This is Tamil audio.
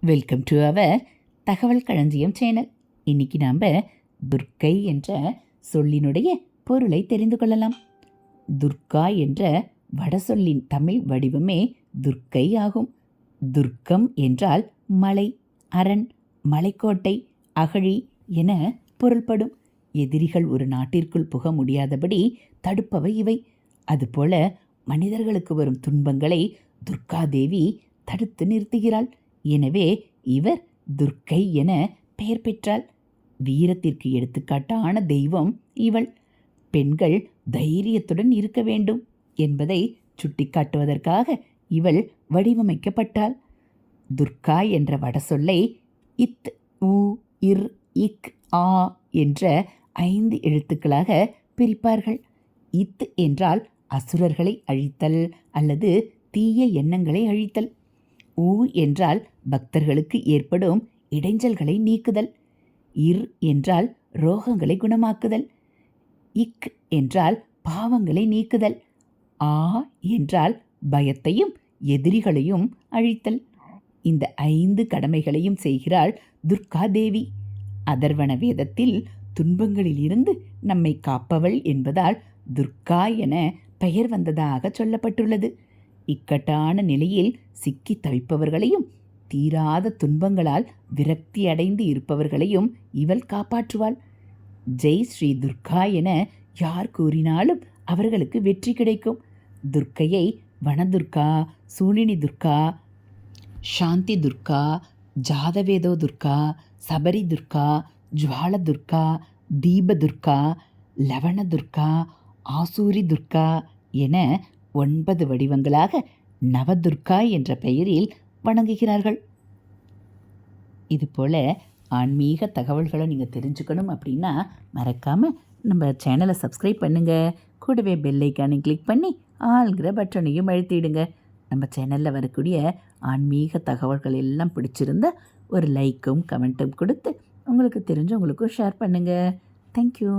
வெல்கம் டு அவர் தகவல் களஞ்சியம் சேனல் இன்னைக்கு நாம் துர்க்கை என்ற சொல்லினுடைய பொருளை தெரிந்து கொள்ளலாம். துர்கா என்ற வடசொல்லின் தமிழ் வடிவமே துர்க்கை ஆகும். துர்க்கம் என்றால் மலை அரண் மலைக்கோட்டை அகழி என பொருள்படும். எதிரிகள் ஒரு நாட்டிற்குள் புக முடியாதபடி தடுப்பவை இவை. அதுபோல மனிதர்களுக்கு வரும் துன்பங்களை துர்காதேவி தடுத்து நிறுத்துகிறாள். எனவே இவர் துர்க்கை என பெயர் பெற்றாள். வீரத்திற்கு எடுத்துக்காட்டான தெய்வம் இவள். பெண்கள் தைரியத்துடன் இருக்க வேண்டும் என்பதை சுட்டிக்காட்டுவதற்காக இவள் வடிவமைக்கப்பட்டாள். துர்கா என்ற வடசொல்லை இத் உ இர் இக் ஆ என்ற ஐந்து எழுத்துக்களாக பிரிப்பார்கள். இத் என்றால் அசுரர்களை அழித்தல் அல்லது தீய எண்ணங்களை அழித்தல். ஊ என்றால் பக்தர்களுக்கு ஏற்படும் இடைஞ்சல்களை நீக்குதல். இர் என்றால் ரோகங்களை குணமாக்குதல். இக் என்றால் பாவங்களை நீக்குதல். ஆ என்றால் பயத்தையும் எதிரிகளையும் அழித்தல். இந்த ஐந்து கடமைகளையும் செய்கிறாள் துர்கா தேவி. அதர்வன வேதத்தில் துன்பங்களிலிருந்து நம்மை காப்பவள் என்பதால் துர்கா என பெயர் வந்ததாக சொல்லப்பட்டுள்ளது. இக்கட்டான நிலையில் சிக்கி தவிப்பவர்களையும் தீராத துன்பங்களால் விரக்தி அடைந்து இருப்பவர்களையும் இவள் காப்பாற்றுவாள். ஜெய் ஸ்ரீ துர்கா என யார் கூறினாலும் அவர்களுக்கு வெற்றி கிடைக்கும். துர்க்கையை வனதுர்கா சூனினி துர்கா சாந்தி துர்கா ஜாதவேதோ துர்கா சபரி துர்கா ஜுவால துர்கா தீப துர்கா லவண துர்கா ஆசூரி துர்கா என ஒன்பது வடிவங்களாக நவதுர்கா என்ற பெயரில் வணங்குகிறார்கள். இதுபோல் ஆன்மீக தகவல்களை நீங்கள் தெரிஞ்சுக்கணும் அப்படின்னா மறக்காமல் நம்ம சேனலை சப்ஸ்கிரைப் பண்ணுங்கள் கூடவே பெல் கிளிக் பண்ணி ஆள்கிற பட்டனையும் அழுத்திடுங்க. நம்ம சேனலில் வரக்கூடிய ஆன்மீக தகவல்கள் எல்லாம் பிடிச்சிருந்தா ஒரு லைக்கும் கமெண்ட்டும் கொடுத்து உங்களுக்கு தெரிஞ்சவங்களுக்கும் ஷேர் பண்ணுங்கள் தேங்க்யூ